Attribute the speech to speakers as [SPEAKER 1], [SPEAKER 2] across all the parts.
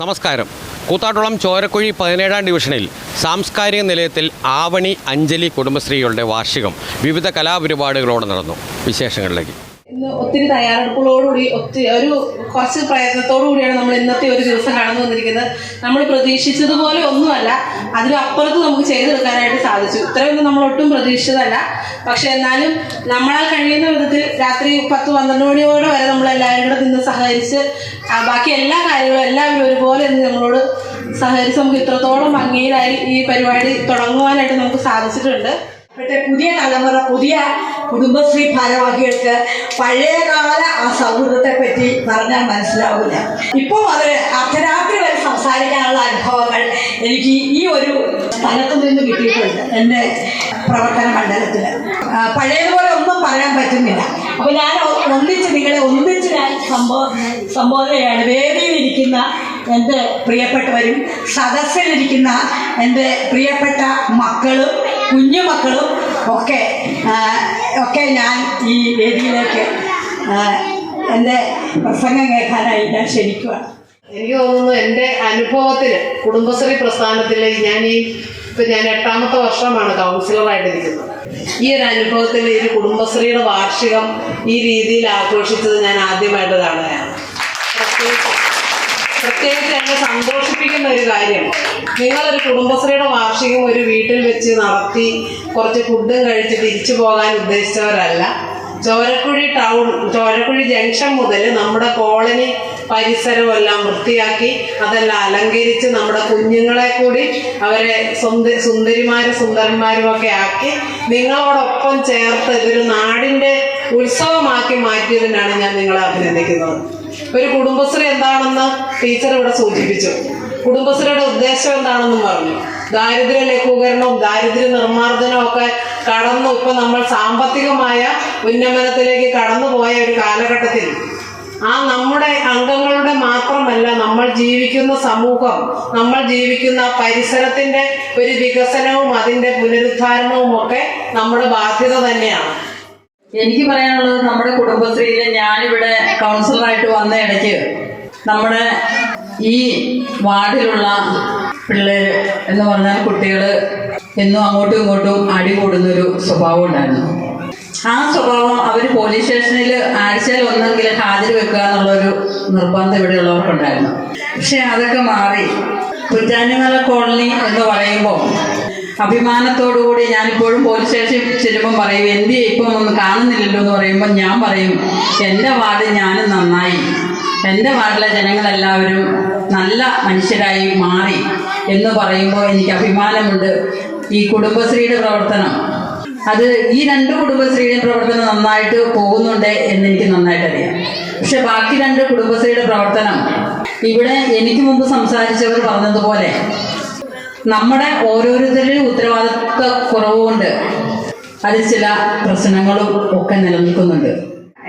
[SPEAKER 1] നമസ്കാരം. കൂത്താട്ടുളം ചോരക്കുഴി പതിനേഴാം ഡിവിഷനിൽ സാംസ്കാരിക നിലയത്തിൽ ആവണി അഞ്ജലി കുടുംബശ്രീകളുടെ വാർഷികം വിവിധ കലാപരിപാടികളോടെ നടന്നു. വിശേഷങ്ങളിലേക്ക്.
[SPEAKER 2] ഇന്ന് ഒത്തിരി തയ്യാറെടുപ്പുകളോടുകൂടി ഒത്തിരി ഒരു കുറച്ച് പ്രയത്നത്തോടു കൂടിയാണ് നമ്മൾ ഇന്നത്തെ ഒരു ദിവസം കടന്നു വന്നിരിക്കുന്നത്. നമ്മൾ പ്രതീക്ഷിച്ചതുപോലെ ഒന്നുമല്ല അതിലപ്പുറത്ത് നമുക്ക് ചെയ്തെടുക്കാനായിട്ട് സാധിച്ചു. ഇത്രയൊന്നും നമ്മൾ ഒട്ടും പ്രതീക്ഷിച്ചതല്ല. പക്ഷെ എന്നാലും നമ്മളാൽ കഴിയുന്ന വിധത്തിൽ രാത്രി പത്ത് പന്ത്രണ്ട് മണിയോടെ വരെ നമ്മൾ എല്ലാവരും കൂടെ നിന്ന് സഹകരിച്ച് ബാക്കി എല്ലാ കാര്യങ്ങളും എല്ലാവരും ഒരുപോലെ നിന്ന് നമ്മളോട് സഹകരിച്ച് നമുക്ക് ഇത്രത്തോളം ഭംഗിയിലായി ഈ പരിപാടി തുടങ്ങുവാനായിട്ട് നമുക്ക് സാധിച്ചിട്ടുണ്ട്.
[SPEAKER 3] ഇപ്പോഴത്തെ പുതിയ തലമുറ പുതിയ കുടുംബശ്രീ ഭാരവാഹികൾക്ക് പഴയകാല ആ സൗഹൃദത്തെ പറ്റി പറഞ്ഞാൽ മനസ്സിലാവില്ല. ഇപ്പോൾ അവർ അർദ്ധരാത്രി വരെ സംസാരിക്കാനുള്ള അനുഭവങ്ങൾ എനിക്ക് ഈ ഒരു സ്ഥലത്ത് നിന്ന് കിട്ടിയിട്ടുണ്ട് എന്റെ പ്രവർത്തന മണ്ഡലത്തിൽ പഴയതുപോലെ ഒന്നും പറയാൻ പറ്റുന്നില്ല. അപ്പോൾ ഞാൻ ഒന്നിച്ച് നിങ്ങളെ ഒന്നിച്ച് ഞാൻ സംബോ സംബോധനയാണ്. വേദിയിലിരിക്കുന്ന എന്റെ പ്രിയപ്പെട്ടവരും സദസ്സിലിരിക്കുന്ന എന്റെ പ്രിയപ്പെട്ട മക്കളും കുഞ്ഞുമക്കളും ഒക്കെ ഒക്കെ ഞാൻ ഈ വേദിയിലേക്ക് എന്റെ പ്രസംഗം കേൾക്കാനായി ഞാൻ ക്ഷണിക്കുകയാണ്
[SPEAKER 2] എനിക്ക് തോന്നുന്നു എന്റെ അനുഭവത്തിൽ കുടുംബശ്രീ പ്രസ്ഥാനത്തിൽ ഞാൻ ഈ ഇപ്പം ഞാൻ എട്ടാമത്തെ വർഷമാണ് കൗൺസിലറായിട്ടിരിക്കുന്നത്. ഈ ഒരു അനുഭവത്തിൽ ഈ കുടുംബശ്രീയുടെ വാർഷികം ഈ രീതിയിൽ ആഘോഷിച്ചത് ഞാൻ ആദ്യമായിട്ട് കാണുകയാണ്. പ്രത്യേകിച്ച് പ്രത്യേകിച്ച് എന്നെ സന്തോഷിപ്പിക്കുന്ന ഒരു കാര്യം. നിങ്ങളൊരു കുടുംബശ്രീയുടെ വാർഷികം ഒരു വീട്ടിൽ വെച്ച് നടത്തി കുറച്ച് ഫുഡും കഴിച്ച് തിരിച്ചു പോകാൻ ഉദ്ദേശിച്ചവരല്ല. ചോരക്കുഴി ടൗൺ ചോരക്കുഴി ജംഗ്ഷൻ മുതൽ നമ്മുടെ കോളനി പരിസരവും എല്ലാം വൃത്തിയാക്കി അതെല്ലാം അലങ്കരിച്ച് നമ്മുടെ കുഞ്ഞുങ്ങളെ കൂടി അവരെ സുന്ദ സുന്ദരിമാരും സുന്ദരന്മാരും ഒക്കെ ആക്കി നിങ്ങളോടൊപ്പം ചേർത്ത് ഇതൊരു നാടിന്റെ ഉത്സവമാക്കി മാറ്റിയതിനാണ് ഞാൻ നിങ്ങളെ അഭിനന്ദിക്കുന്നത്. ഒരു കുടുംബശ്രീ എന്താണെന്ന് ടീച്ചർ ഇവിടെ സൂചിപ്പിച്ചു. കുടുംബശ്രീയുടെ ഉദ്ദേശം എന്താണെന്നും പറഞ്ഞു. ദാരിദ്ര്യ ലഘൂകരണവും ദാരിദ്ര്യ നിർമ്മാർജനവും ഒക്കെ കടന്നു ഇപ്പൊ നമ്മൾ സാമ്പത്തികമായ ഉന്നമനത്തിലേക്ക് കടന്നു പോയ ഒരു കാലഘട്ടത്തിൽ. ആ നമ്മുടെ അംഗങ്ങളുടെ മാത്രമല്ല നമ്മൾ ജീവിക്കുന്ന സമൂഹം നമ്മൾ ജീവിക്കുന്ന പരിസരത്തിന്റെ ഒരു വികസനവും അതിന്റെ പുനരുദ്ധാരണവും ഒക്കെ നമ്മുടെ ബാധ്യത തന്നെയാണ്.
[SPEAKER 4] എനിക്ക് പറയാനുള്ളത് നമ്മുടെ കുടുംബശ്രീയിൽ ഞാനിവിടെ കൗൺസിലറായിട്ട് വന്ന ഇടയ്ക്ക് നമ്മുടെ ഈ വാർഡിലുള്ള പിള്ളേർ എന്ന് പറഞ്ഞാൽ കുട്ടികൾ എന്നും അങ്ങോട്ടും ഇങ്ങോട്ടും അടി കൂടുന്നൊരു സ്വഭാവം ഉണ്ടായിരുന്നു. ആ സ്വഭാവം അവർ പോലീസ് സ്റ്റേഷനിൽ ആഴ്ചയിൽ ഒന്നെങ്കിലും ഹാജർ വെക്കുക എന്നുള്ളൊരു നിർബന്ധം ഇവിടെയുള്ളവർക്കുണ്ടായിരുന്നു പക്ഷെ അതൊക്കെ മാറി. കുറ്റാനിമല കോളനി എന്ന് പറയുമ്പോൾ അഭിമാനത്തോടുകൂടി ഞാനിപ്പോഴും പോലീസ് സ്റ്റേഷനിൽ ചെല്ലുമ്പോൾ പറയും എന്തിയെ ഇപ്പം ഒന്നും കാണുന്നില്ലല്ലോ? എന്ന് പറയുമ്പോൾ ഞാൻ പറയും എന്റെ വാർഡ് ഞാനും നന്നായി. എന്റെ വാർഡിലെ ജനങ്ങളെല്ലാവരും നല്ല മനുഷ്യരായി മാറി. എന്ന് പറയുമ്പോൾ എനിക്ക് അഭിമാനമുണ്ട്. ഈ കുടുംബശ്രീയുടെ പ്രവർത്തനം അത് ഈ രണ്ട് കുടുംബശ്രീയുടെ പ്രവർത്തനം നന്നായിട്ട് പോകുന്നുണ്ട് എന്ന് എനിക്ക് നന്നായിട്ട് അറിയാം. പക്ഷെ ബാക്കി രണ്ട് കുടുംബശ്രീയുടെ പ്രവർത്തനം ഇവിടെ എനിക്ക് മുമ്പ് സംസാരിച്ചവർ പറഞ്ഞതുപോലെ നമ്മുടെ ഓരോരുത്തരുടെയും ഉത്തരവാദിത്വ കുറവുകൊണ്ട് അതിൽ ചില പ്രശ്നങ്ങളും ഒക്കെ നിലനിൽക്കുന്നുണ്ട്.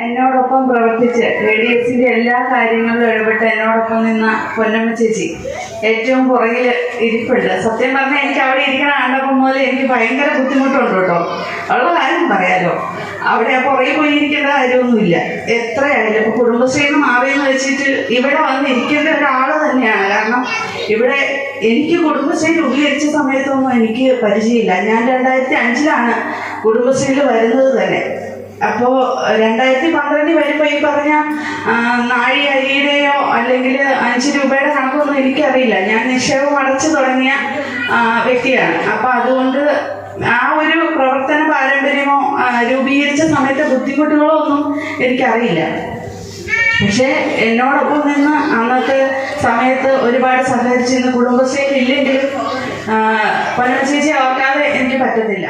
[SPEAKER 5] എന്നോടൊപ്പം പ്രവർത്തിച്ച് എ ഡി എസിന്റെ എല്ലാ കാര്യങ്ങളിലും ഇടപെട്ട് എന്നോടൊപ്പം നിന്ന പൊന്നമ്മ ചേച്ചി ഏറ്റവും പുറകിൽ ഇരിപ്പുണ്ട്. സത്യം പറഞ്ഞാൽ എനിക്ക് അവിടെ ഇരിക്കണ ആണ്ടപ്പം മുതൽ എനിക്ക് ഭയങ്കര ബുദ്ധിമുട്ടുണ്ട് കേട്ടോ. ഉള്ള കാര്യം പറയാലോ. അവിടെ പുറകിൽ പോയി ഇരിക്കേണ്ട കാര്യമൊന്നുമില്ല. എത്രയായാലും ഇപ്പൊ കുടുംബശ്രീന്ന് മാറിയെന്ന് വെച്ചിട്ട് ഇവിടെ വന്ന് ഇരിക്കേണ്ട ഒരാൾ തന്നെയാണ്. കാരണം ഇവിടെ എനിക്ക് കുടുംബശ്രീ രൂപീകരിച്ച സമയത്തൊന്നും എനിക്ക് പരിചയമില്ല. ഞാൻ രണ്ടായിരത്തി അഞ്ചിലാണ് കുടുംബശ്രീയിൽ വരുന്നത് തന്നെ. അപ്പോ രണ്ടായിരത്തി പന്ത്രണ്ടിൽ വരുമ്പോൾ ഈ പറഞ്ഞ നാഴി അരിയുടെയോ അല്ലെങ്കിൽ അഞ്ച് രൂപയുടെ കണക്കൊന്നും എനിക്കറിയില്ല. ഞാൻ നിക്ഷേപം അടച്ചു തുടങ്ങിയ വ്യക്തിയാണ്. അപ്പോൾ അതുകൊണ്ട് ആ ഒരു പ്രവർത്തന പാരമ്പര്യമോ രൂപീകരിച്ച സമയത്തെ ബുദ്ധിമുട്ടുകളോ ഒന്നും എനിക്കറിയില്ല. പക്ഷേ എന്നോടൊപ്പം നിന്ന് അന്നത്തെ സമയത്ത് ഒരുപാട് സഹകരിച്ചിരുന്ന കുടുംബശ്രീയിൽ ഇല്ലെങ്കിലും പല ഓർക്കാതെ എനിക്ക് പറ്റത്തില്ല.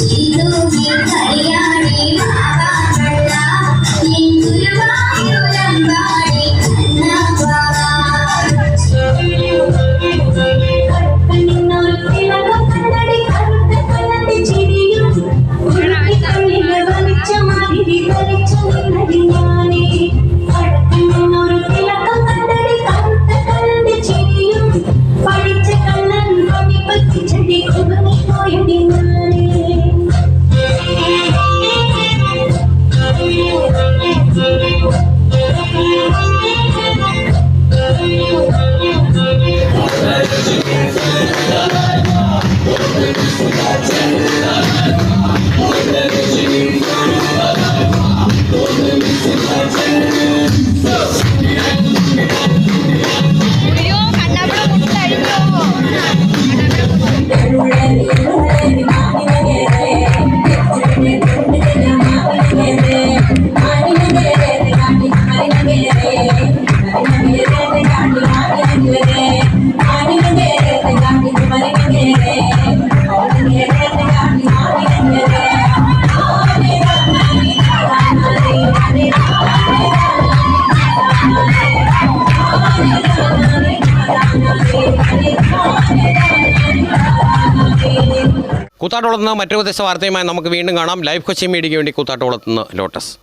[SPEAKER 6] Sí.
[SPEAKER 1] കൂത്താട്ടോളത്ത് നിന്ന് മറ്റൊരു ദിവസ വാർത്തയുമായി നമുക്ക് വീണ്ടും കാണാം. ലൈവ് കൊച്ചി മീഡിയയ്ക്ക് വേണ്ടി കൂത്താട്ടോളത്ത് നിന്ന് ലോട്ടസ്.